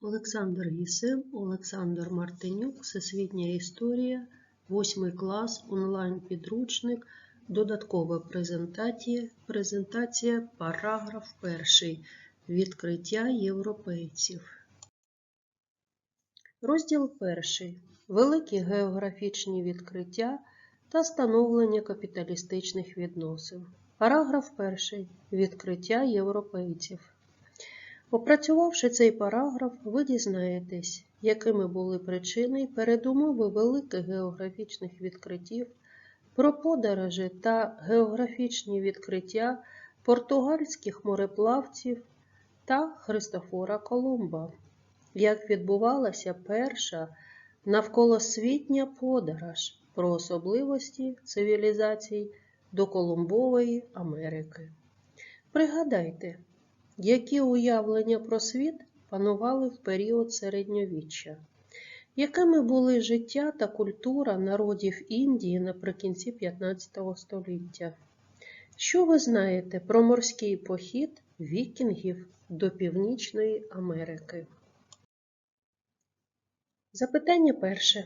Олександр Гісем, Олександр Мартинюк, Всесвітня історія, 8 клас, онлайн-підручник, додаткова презентація, презентація, параграф 1. Відкриття європейців. Розділ 1. Великі географічні відкриття та становлення капіталістичних відносин. Параграф 1. Відкриття європейців. Опрацювавши цей параграф, ви дізнаєтесь, якими були причини й передумови великих географічних відкриттів, про подорожі та географічні відкриття португальських мореплавців та Христофора Колумба, як відбувалася перша навколосвітня подорож про особливості цивілізацій до Колумбової Америки. Пригадайте, які уявлення про світ панували в період середньовіччя? Якими були життя та культура народів Індії наприкінці 15 століття? Що ви знаєте про морський похід вікінгів до Північної Америки? Запитання перше.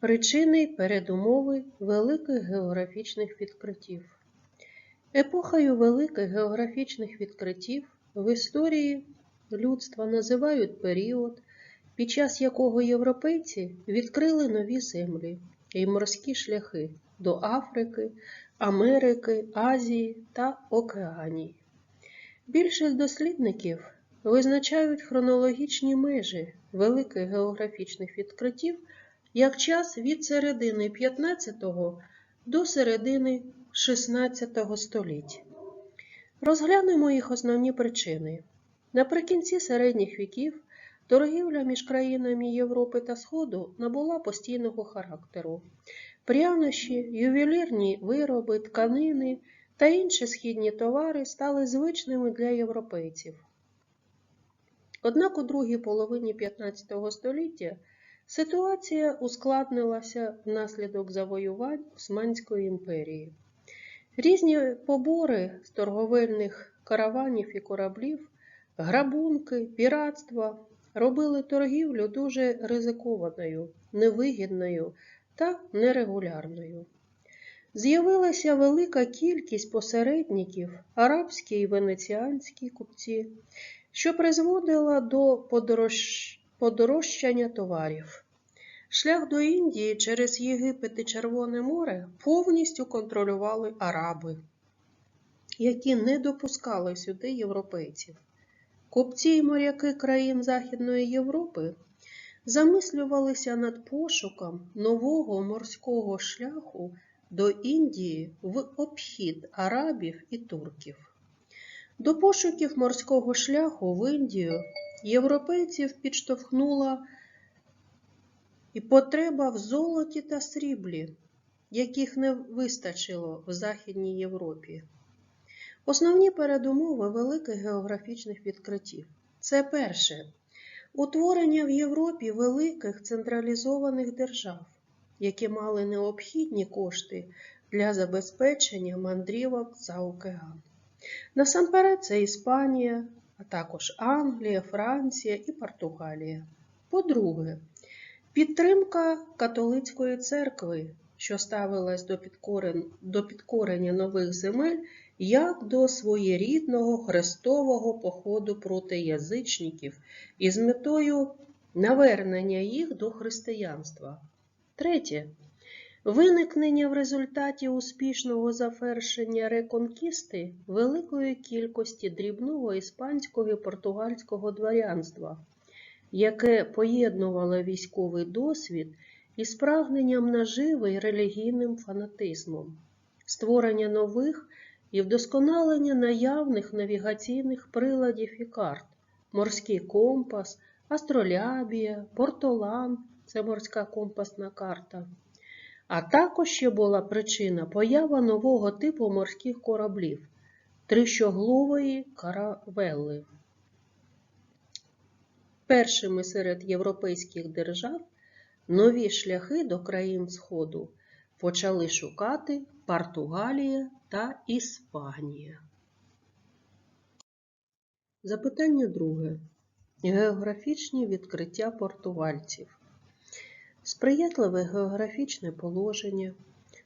Причини передумови великих географічних відкриттів. Епохою великих географічних відкриттів в історії людства називають період, під час якого європейці відкрили нові землі і морські шляхи до Африки, Америки, Азії та Океанії. Більшість дослідників визначають хронологічні межі великих географічних відкриттів як час від середини 15 до середини 16 століть. Розглянемо їх основні причини. Наприкінці середніх віків торгівля між країнами Європи та Сходу набула постійного характеру. Прянощі, ювелірні вироби, тканини та інші східні товари стали звичними для європейців. Однак у другій половині 15 століття ситуація ускладнилася внаслідок завоювань Османської імперії. Різні побори з торговельних караванів і кораблів, грабунки, піратства робили торгівлю дуже ризикованою, невигідною та нерегулярною. З'явилася велика кількість посередників, арабські і венеціанські купці, що призводила до подорож... подорожчання товарів. Шлях до Індії через Єгипет і Червоне море повністю контролювали араби, які не допускали сюди європейців. Купці і моряки країн Західної Європи замислювалися над пошуком нового морського шляху до Індії в обхід арабів і турків. До пошуків морського шляху в Індію європейців підштовхнула і потреба в золоті та сріблі, яких не вистачило в Західній Європі. Основні передумови великих географічних відкриттів це перше утворення в Європі великих централізованих держав, які мали необхідні кошти для забезпечення мандрівок за океан. Насамперед, це Іспанія, а також Англія, Франція і Португалія. По-друге, підтримка католицької церкви, що ставилась до, підкорен... до підкорення нових земель як до своєрідного хрестового походу проти язичників із метою навернення їх до християнства. Третє. Виникнення в результаті успішного завершення реконкісти великої кількості дрібного іспанського і португальського дворянства, яке поєднувало військовий досвід із прагненням наживи й релігійним фанатизмом, створення нових і вдосконалення наявних навігаційних приладів і карт, морський компас, астролябія, портолан це морська компасна карта. А також ще була причина поява нового типу морських кораблів трищоглової каравелли. Першими серед європейських держав нові шляхи до країн Сходу почали шукати Португалія та Іспанія. Запитання друге. Географічні відкриття португальців. Сприятливе географічне положення,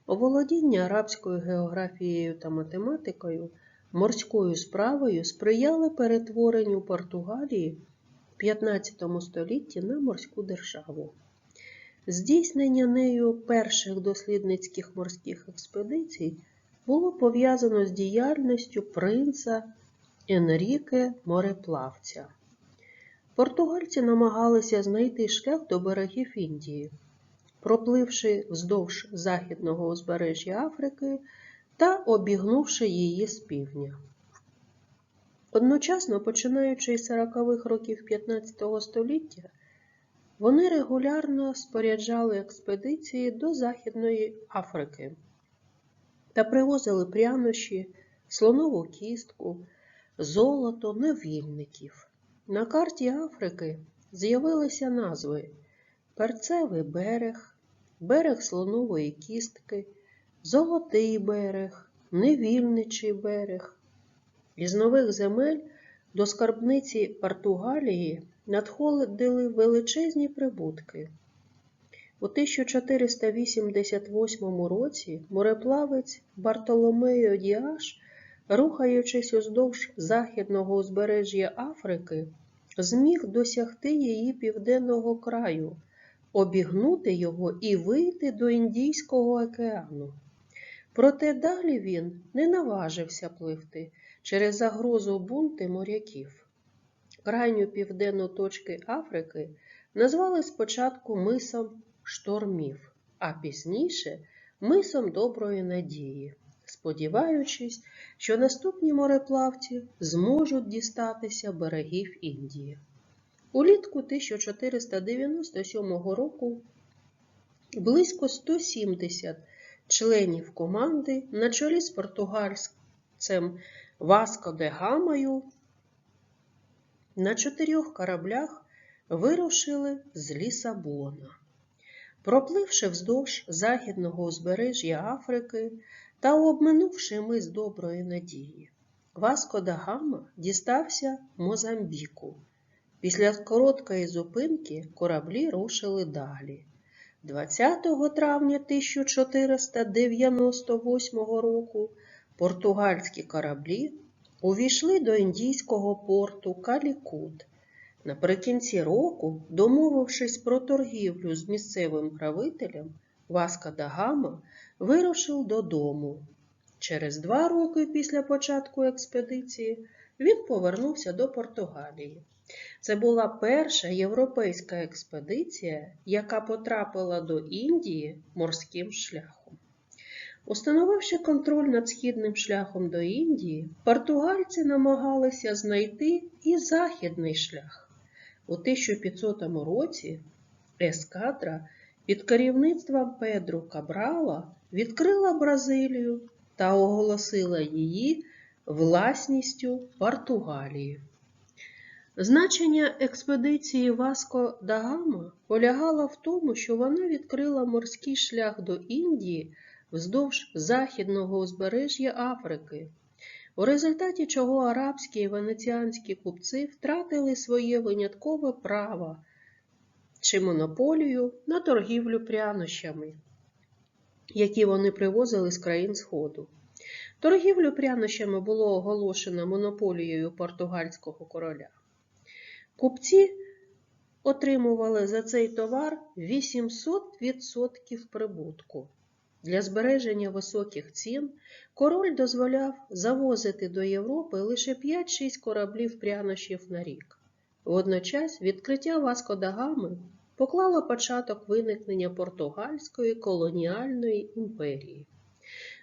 оволодіння арабською географією та математикою, морською справою сприяли перетворенню Португалії 15 столітті на морську державу. Здійснення нею перших дослідницьких морських експедицій було пов'язано з діяльністю принца Енріке мореплавця. Португальці намагалися знайти шлях до берегів Індії, пропливши вздовж західного узбережжя Африки та обігнувши її з півдня. Одночасно, починаючи із 40-х років 15 століття, вони регулярно споряджали експедиції до Західної Африки та привозили прянощі, слонову кістку, золото, невільників. На карті Африки з'явилися назви Перцевий берег, берег слонової кістки, Золотий берег, Невільничий берег. Із нових земель до скарбниці Португалії надходили величезні прибутки. У 1488 році мореплавець Бартоломео Діаш, рухаючись уздовж західного узбережжя Африки, зміг досягти її південного краю, обігнути його і вийти до Індійського океану. Проте далі він не наважився пливти через загрозу бунти моряків. Крайню південну точки Африки назвали спочатку мисом штормів, а пізніше мисом доброї надії, сподіваючись, що наступні мореплавці зможуть дістатися берегів Індії. Улітку 1497 року близько 170 членів команди на чолі з португальцем Васко де Гамою на чотирьох кораблях вирушили з Лісабона. Пропливши вздовж західного узбережжя Африки та обминувши мис доброї надії, Васко да Гама дістався Мозамбіку. Після короткої зупинки кораблі рушили далі. 20 травня 1498 року португальські кораблі увійшли до індійського порту Калікут. Наприкінці року, домовившись про торгівлю з місцевим правителем, Васка да Гама вирушив додому. Через два роки після початку експедиції він повернувся до Португалії. Це була перша європейська експедиція, яка потрапила до Індії морським шляхом. Установивши контроль над східним шляхом до Індії, португальці намагалися знайти і західний шлях. У 1500 році ескадра під керівництвом Педру Кабрала відкрила Бразилію та оголосила її власністю Португалії. Значення експедиції Васко да Гама полягало в тому, що вона відкрила морський шлях до Індії вздовж західного узбережжя Африки, у результаті чого арабські і венеціанські купці втратили своє виняткове право чи монополію на торгівлю прянощами, які вони привозили з країн Сходу. Торгівлю прянощами було оголошено монополією португальського короля. Купці отримували за цей товар 800% прибутку. Для збереження високих цін король дозволяв завозити до Європи лише 5-6 кораблів прянощів на рік. Водночас відкриття Васко да поклало початок виникнення португальської колоніальної імперії.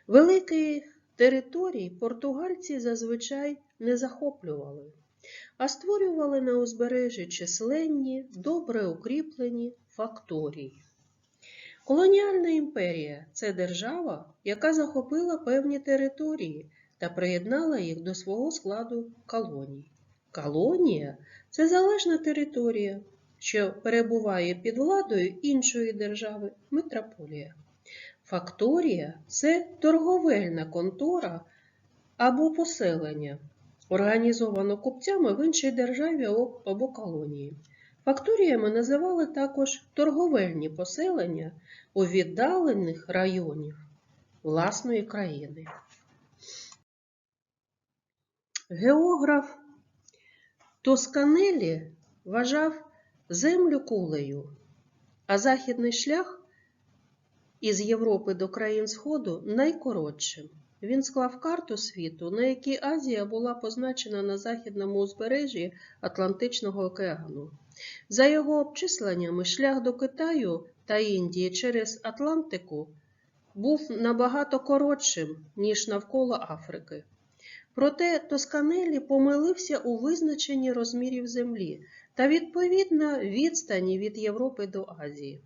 Великі території португальці зазвичай не захоплювали, а створювали на узбережжі численні, добре укріплені факторії. Колоніальна імперія це держава, яка захопила певні території та приєднала їх до свого складу колоній. Колонія це залежна територія, що перебуває під владою іншої держави метрополія. Факторія це торговельна контора або поселення, організовано купцями в іншій державі або колонії. Факторіями називали також торговельні поселення у віддалених районів власної країни. Географ Тосканелі вважав землю кулею, а західний шлях із Європи до країн Сходу найкоротшим. Він склав карту світу, на якій Азія була позначена на західному узбережжі Атлантичного океану. За його обчисленнями, шлях до Китаю та Індії через Атлантику був набагато коротшим, ніж навколо Африки. Проте Тосканелі помилився у визначенні розмірів землі та відповідно відстані від Європи до Азії.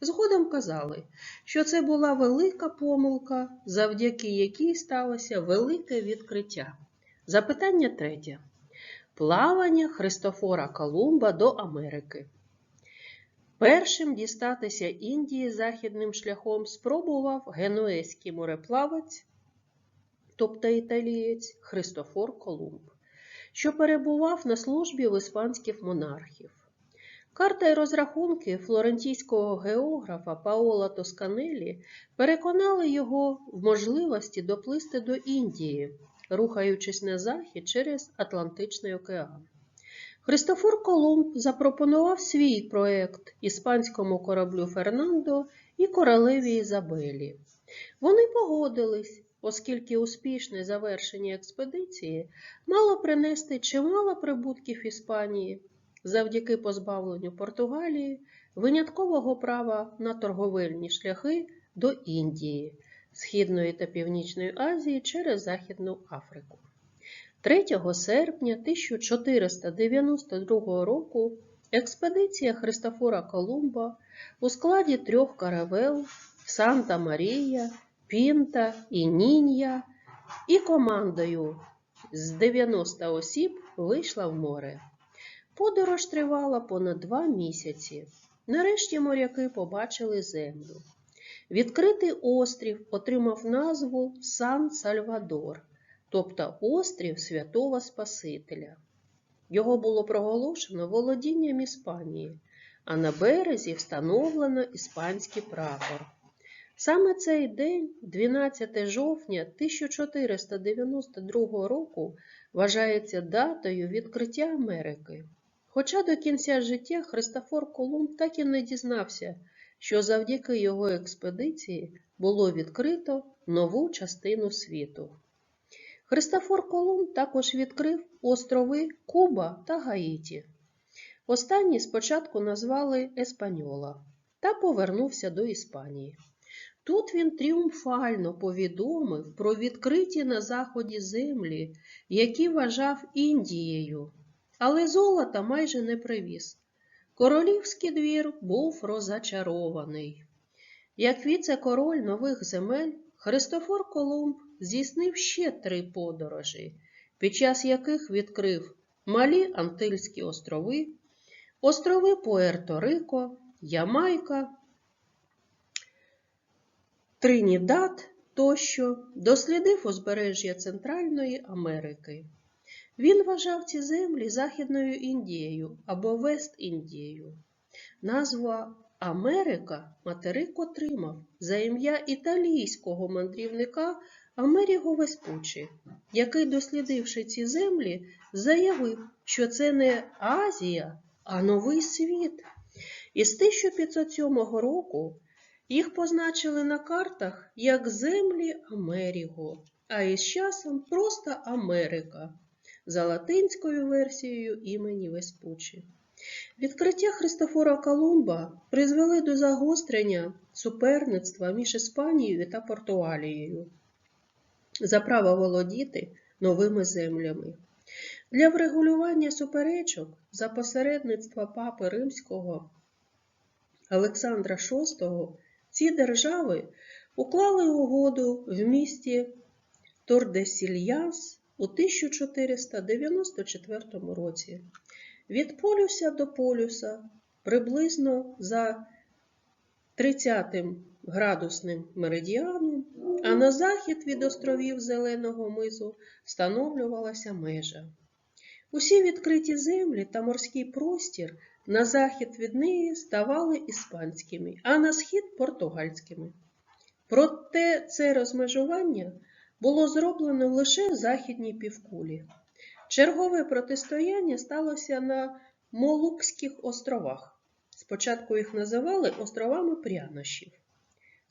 Згодом казали, що це була велика помилка, завдяки якій сталося велике відкриття. Запитання третє. Плавання Христофора Колумба до Америки. Першим дістатися Індії західним шляхом спробував генуезький мореплавець, тобто італієць Христофор Колумб, що перебував на службі в іспанських монархів. Карта і розрахунки флорентійського географа Паола Тосканелі переконали його в можливості доплисти до Індії, рухаючись на захід через Атлантичний океан. Христофор Колумб запропонував свій проект іспанському кораблю Фернандо і королеві Ізабелі. Вони погодились, оскільки успішне завершення експедиції мало принести чимало прибутків Іспанії завдяки позбавленню Португалії виняткового права на торговельні шляхи до Індії, Східної та Північної Азії через Західну Африку. 3 серпня 1492 року експедиція Христофора Колумба у складі трьох каравел Санта Марія, Пінта і Нінья і командою з 90 осіб вийшла в море. Подорож тривала понад два місяці. Нарешті моряки побачили землю. Відкритий острів отримав назву Сан-Сальвадор, тобто острів Святого Спасителя. Його було проголошено володінням Іспанії, а на березі встановлено іспанський прапор. Саме цей день, 12 жовтня 1492 року, вважається датою відкриття Америки. Хоча до кінця життя Христофор Колумб так і не дізнався, що завдяки його експедиції було відкрито нову частину світу. Христофор Колумб також відкрив острови Куба та Гаїті. Останні спочатку назвали Еспаньола та повернувся до Іспанії. Тут він тріумфально повідомив про відкриті на заході землі, які вважав Індією, але золота майже не привіз. Королівський двір був розчарований. Як віце-король нових земель, Христофор Колумб здійснив ще три подорожі, під час яких відкрив Малі Антильські острови, острови Пуерто-Рико, Ямайка, Тринідад тощо, дослідив узбережжя Центральної Америки. Він вважав ці землі Західною Індією або Вест-Індією. Назва Америка материк отримав за ім'я італійського мандрівника Амеріго Веспуччі, який, дослідивши ці землі, заявив, що це не Азія, а новий світ. І з 1507 року їх позначили на картах як землі Америго, а із часом просто Америка за латинською версією імені Веспуччі. Відкриття Христофора Колумба призвели до загострення суперництва між Іспанією та Португалією за право володіти новими землями. Для врегулювання суперечок за посередництва папи Римського Олександра VI ці держави уклали угоду в місті Тордесільяс у 1494 році. Від полюса до полюса приблизно за 30 градусним меридіаном, а на захід від островів Зеленого мизу встановлювалася межа. Усі відкриті землі та морський простір на захід від неї ставали іспанськими, а на схід португальськими. Проте це розмежування було зроблено лише в західній півкулі. Чергове протистояння сталося на Молукських островах. Спочатку їх називали островами прянощів.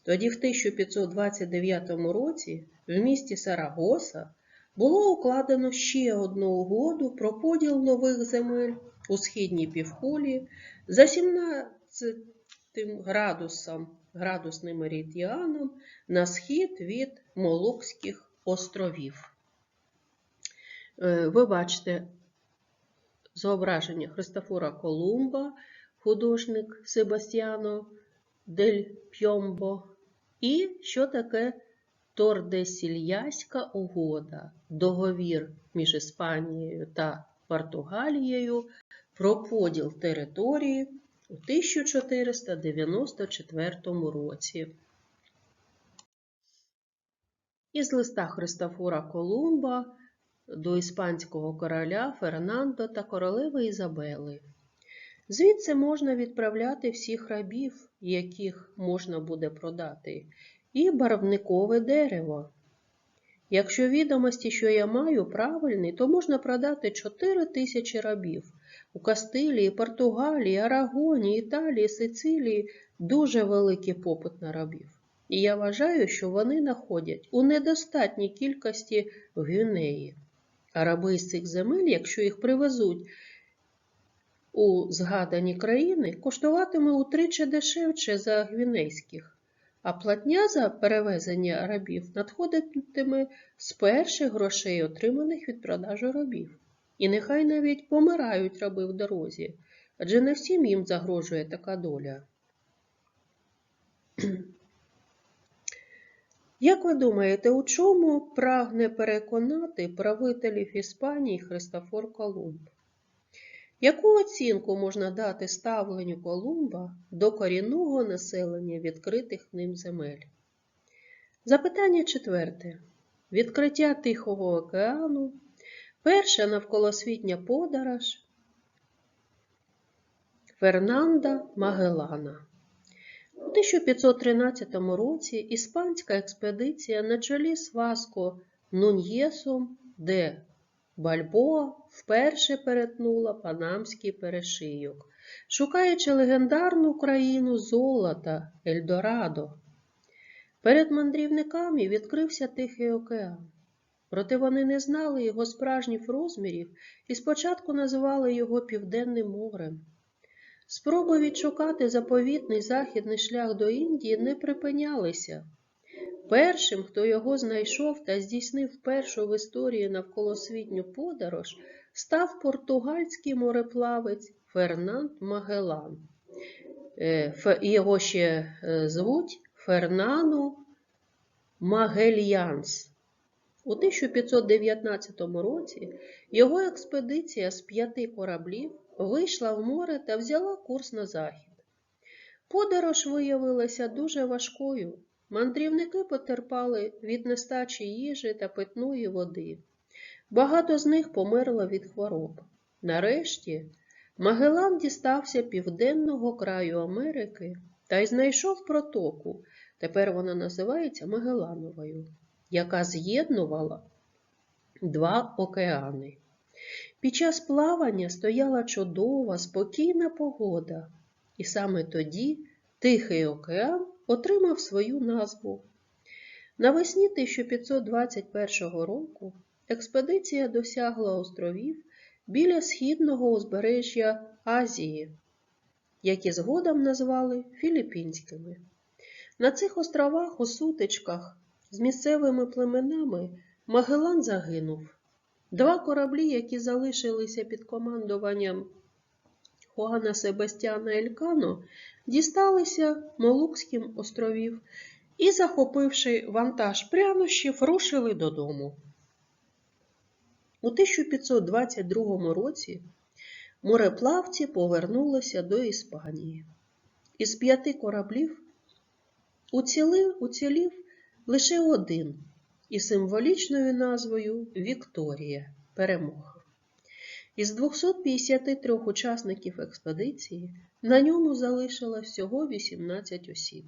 Тоді, в 1529 році, в місті Сарагоса було укладено ще одну угоду про поділ нових земель у східній півкулі за 17 градусом, градусним меридіаном на схід від Молукських островів. Е, Ви бачите зображення Христофора Колумба, художник Себастьяно Дель Пьомбо, і що таке Тордесільяська угода, договір між Іспанією та Португалією про поділ території у 1494 році. Із листа Христофора Колумба до іспанського короля Фернандо та королеви Ізабели. Звідси можна відправляти всіх рабів, яких можна буде продати, і барвникове дерево. Якщо відомості, що я маю, правильні, то можна продати 4 тисячі рабів. У Кастилії, Португалії, Арагоні, Італії, Сицилії дуже великий попит на рабів. І я вважаю, що вони находять у недостатній кількості в Гвінеї. А раби з цих земель, якщо їх привезуть у згадані країни, коштуватиме утричі дешевше за гвінейських, а платня за перевезення рабів надходитиме з перших грошей, отриманих від продажу рабів. І нехай навіть помирають раби в дорозі, адже не всім їм загрожує така доля. Як ви думаєте, у чому прагне переконати правителів Іспанії Христофор Колумб? Яку оцінку можна дати ставленню Колумба до корінного населення відкритих ним земель? Запитання четверте. Відкриття Тихого океану, перша навколосвітня подорож Фернанда Магеллана. У 1513 році іспанська експедиція на чолі з Васко Нуньєсом де Бальбоа вперше перетнула Панамський перешийок, шукаючи легендарну країну золота Ельдорадо. Перед мандрівниками відкрився Тихий океан. Проте вони не знали його справжніх розмірів і спочатку називали його Південним морем. Спроби відшукати заповітний західний шлях до Індії не припинялися. Першим, хто його знайшов та здійснив першу в історії навколосвітню подорож, став португальський мореплавець Фернанд Магеллан. Е, його ще е, звуть Фернану Магельянс. У 1519 році його експедиція з п'яти кораблів вийшла в море та взяла курс на захід. Подорож виявилася дуже важкою. Мандрівники потерпали від нестачі їжі та питної води. Багато з них померло від хвороб. Нарешті Магеллан дістався південного краю Америки та й знайшов протоку, тепер вона називається Магеллановою, яка з'єднувала два океани. Під час плавання стояла чудова, спокійна погода, і саме тоді Тихий океан отримав свою назву. Навесні 1521 року експедиція досягла островів біля східного узбережжя Азії, які згодом назвали Філіппінськими. На цих островах у сутичках з місцевими племенами Магеллан загинув. Два кораблі, які залишилися під командуванням Хуана Себастьяна Елькано, дісталися Молукським островів і, захопивши вантаж прянощів, рушили додому. У 1522 році мореплавці повернулися до Іспанії. Із п'яти кораблів Уцілив, уцілів лише один із символічною назвою Вікторія перемога. Із 253 учасників експедиції на ньому залишилось всього 18 осіб.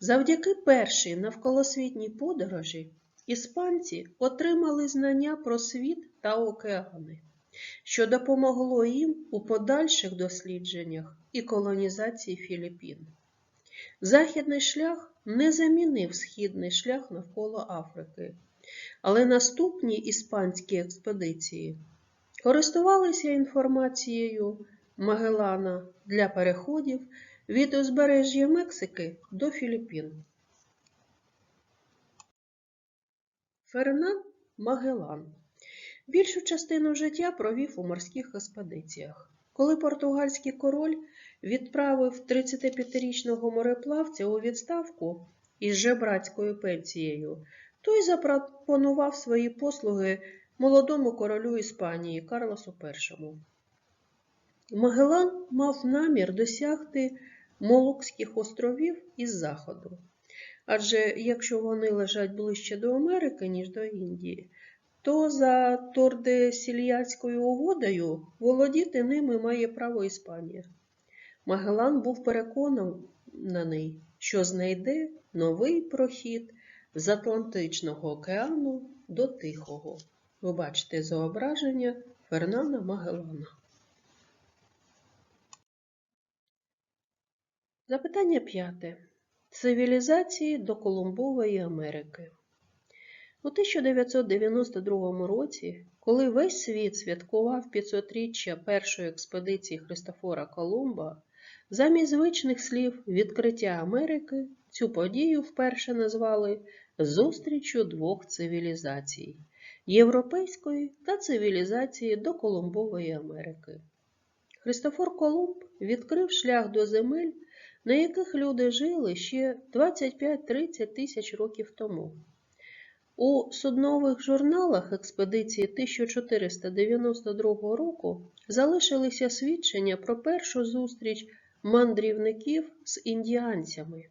Завдяки першій навколосвітній подорожі іспанці отримали знання про світ та океани, що допомогло їм у подальших дослідженнях і колонізації Філіппін. Західний шлях не замінив східний шлях навколо Африки, але наступні іспанські експедиції користувалися інформацією Магеллана для переходів від узбережжя Мексики до Філіппін. Фернан Магеллан більшу частину життя провів у морських експедиціях. Коли португальський король відправив 35-річного мореплавця у відставку із жебрацькою пенсією, той запропонував свої послуги молодому королю Іспанії Карлосу І. Магеллан мав намір досягти Молокських островів із заходу. Адже якщо вони лежать ближче до Америки, ніж до Індії, то за Тордесільяцькою угодою володіти ними має право Іспанія. Магеллан був переконаний, що знайде новий прохід з Атлантичного океану до Тихого. Ви бачите зображення Фернана Магеллана. Запитання п'яте. Цивілізації до Колумбової Америки. У 1992 році, коли весь світ святкував 500-річчя першої експедиції Христофора Колумба, замість звичних слів відкриття Америки цю подію вперше назвали зустрічю двох цивілізацій європейської та цивілізації до Колумбової Америки. Христофор Колумб відкрив шлях до земель, на яких люди жили ще 25-30 тисяч років тому. У суднових журналах експедиції 1492 року залишилися свідчення про першу зустріч мандрівників з індіанцями.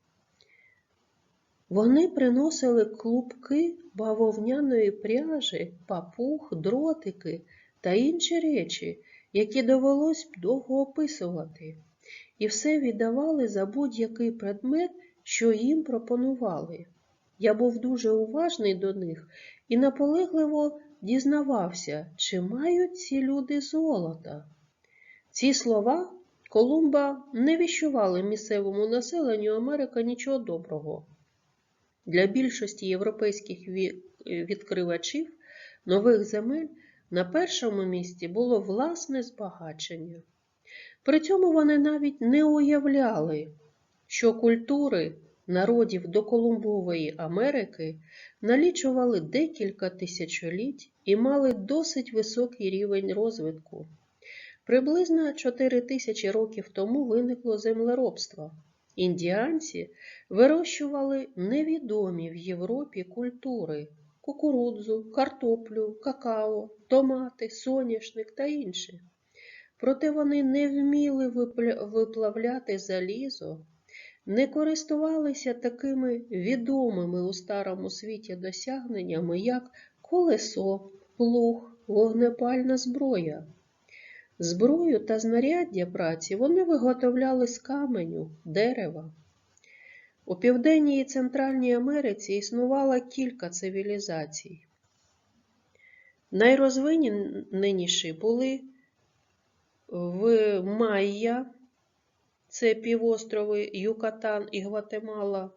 Вони приносили клубки бавовняної пряжі, папух, дротики та інші речі, які довелось довго описувати, і все віддавали за будь-який предмет, що їм пропонували. Я був дуже уважний до них і наполегливо дізнавався, чи мають ці люди золота. Ці слова Колумба не віщували місцевому населенню Америка нічого доброго. Для більшості європейських відкривачів нових земель на першому місці було власне збагачення. При цьому вони навіть не уявляли, що культури народів до Колумбової Америки налічували декілька тисячоліть і мали досить високий рівень розвитку. Приблизно 4 тисячі років тому виникло землеробство. Індіанці вирощували невідомі в Європі культури кукурудзу, картоплю, какао, томати, соняшник та інше. Проте вони не вміли виплавляти залізо, не користувалися такими відомими у старому світі досягненнями, як колесо, плуг, вогнепальна зброя. Зброю та знаряддя праці вони виготовляли з каменю, дерева. У Південній і Центральній Америці існувало кілька цивілізацій. Найрозвиненіші були в Майя, це півострови Юкатан і Гватемала,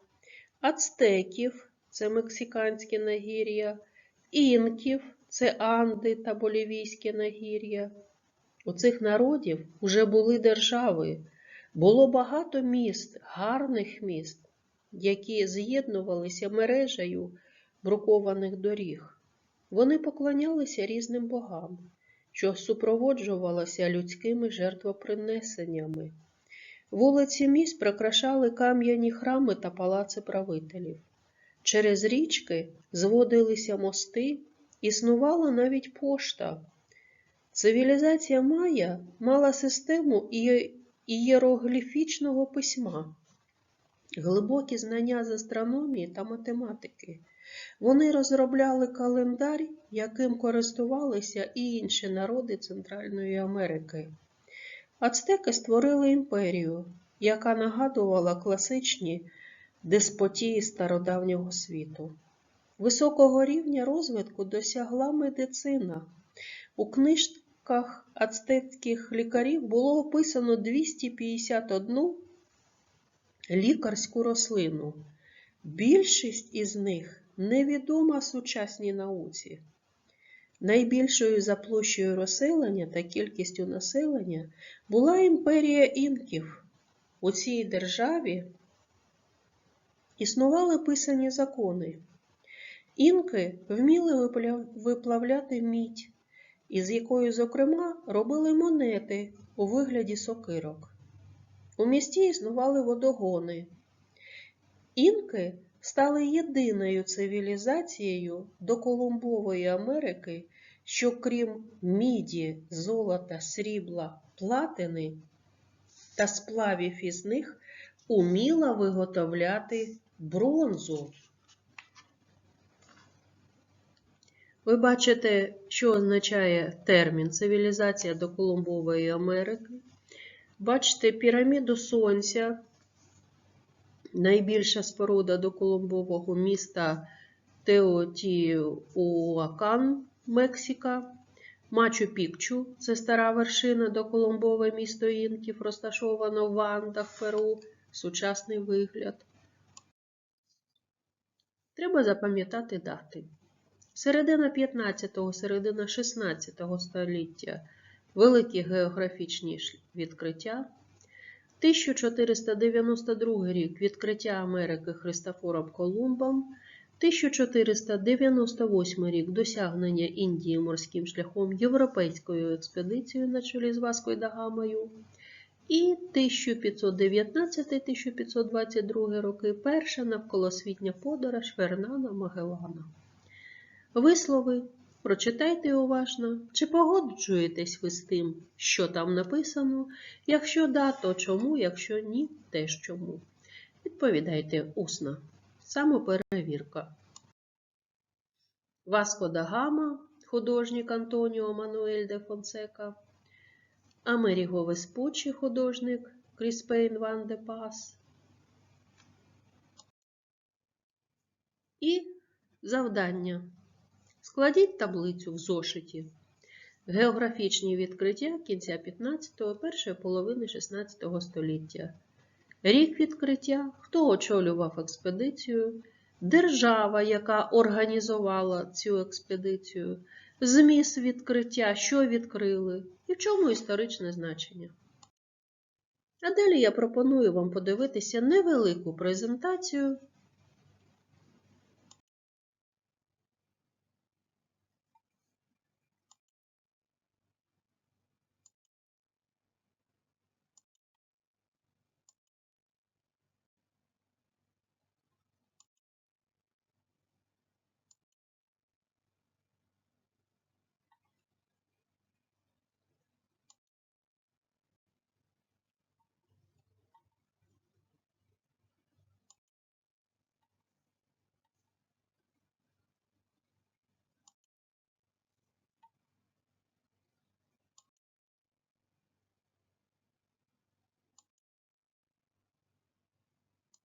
Ацтеків, це Мексиканське нагір'я, інків це Анди та Болівійське нагір'я. У цих народів уже були держави, було багато міст, гарних міст, які з'єднувалися мережею брукованих доріг. Вони поклонялися різним богам, що супроводжувалося людськими жертвопринесеннями. Вулиці міст прикрашали кам'яні храми та палаци правителів. Через річки зводилися мости, існувала навіть пошта. Цивілізація Майя мала систему ієрогліфічного письма. глибокі знання з астрономії та математики. Вони розробляли календар, яким користувалися і інші народи Центральної Америки. Ацтеки створили імперію, яка нагадувала класичні деспотії стародавнього світу. Високого рівня розвитку досягла медицина. У книжках ацтекських лікарів було описано 251 лікарську рослину. Більшість із них невідома сучасній науці. Найбільшою за площею розселення та кількістю населення була імперія інків. У цій державі існували писані закони. Інки вміли виплавляти мідь, із якою, зокрема, робили монети у вигляді сокирок. У місті існували водогони. Інки стали єдиною цивілізацією до Колумбової Америки, що крім міді, золота, срібла, платини та сплавів із них уміла виготовляти бронзу. Ви бачите, що означає термін цивілізація до Колумбової Америки. Бачите піраміду Сонця, найбільша споруда до Колумбового міста Теотіуакан, Мексика. Мачу-Пікчу це стара вершина до Колумбове місто інків, розташовано в Андах, Перу, сучасний вигляд. Треба запам'ятати дати. Середина 15-го, середина 16 століття великі географічні відкриття. 1492 рік відкриття Америки Христофором Колумбом. 1498 рік досягнення Індії морським шляхом європейською експедицією на чолі з Васкою да Гамою. І 1519-1522 роки перша навколосвітня подорож Фернана Магеллана. Вислови прочитайте уважно, чи погоджуєтесь ви з тим, що там написано, якщо да, то чому, якщо ні, теж чому. Відповідайте усно. Самоперевірка. Васко да Гама, художник Антоніо Мануель де Фонсека, Амеріго Веспуччі, художник Кріспейн Ван де Пас. І завдання. Складіть таблицю в зошиті. Географічні відкриття кінця 15-го, першої половини 16 століття. Рік відкриття, хто очолював експедицію, держава, яка організувала цю експедицію, зміст відкриття, що відкрили і в чому історичне значення. А далі я пропоную вам подивитися невелику презентацію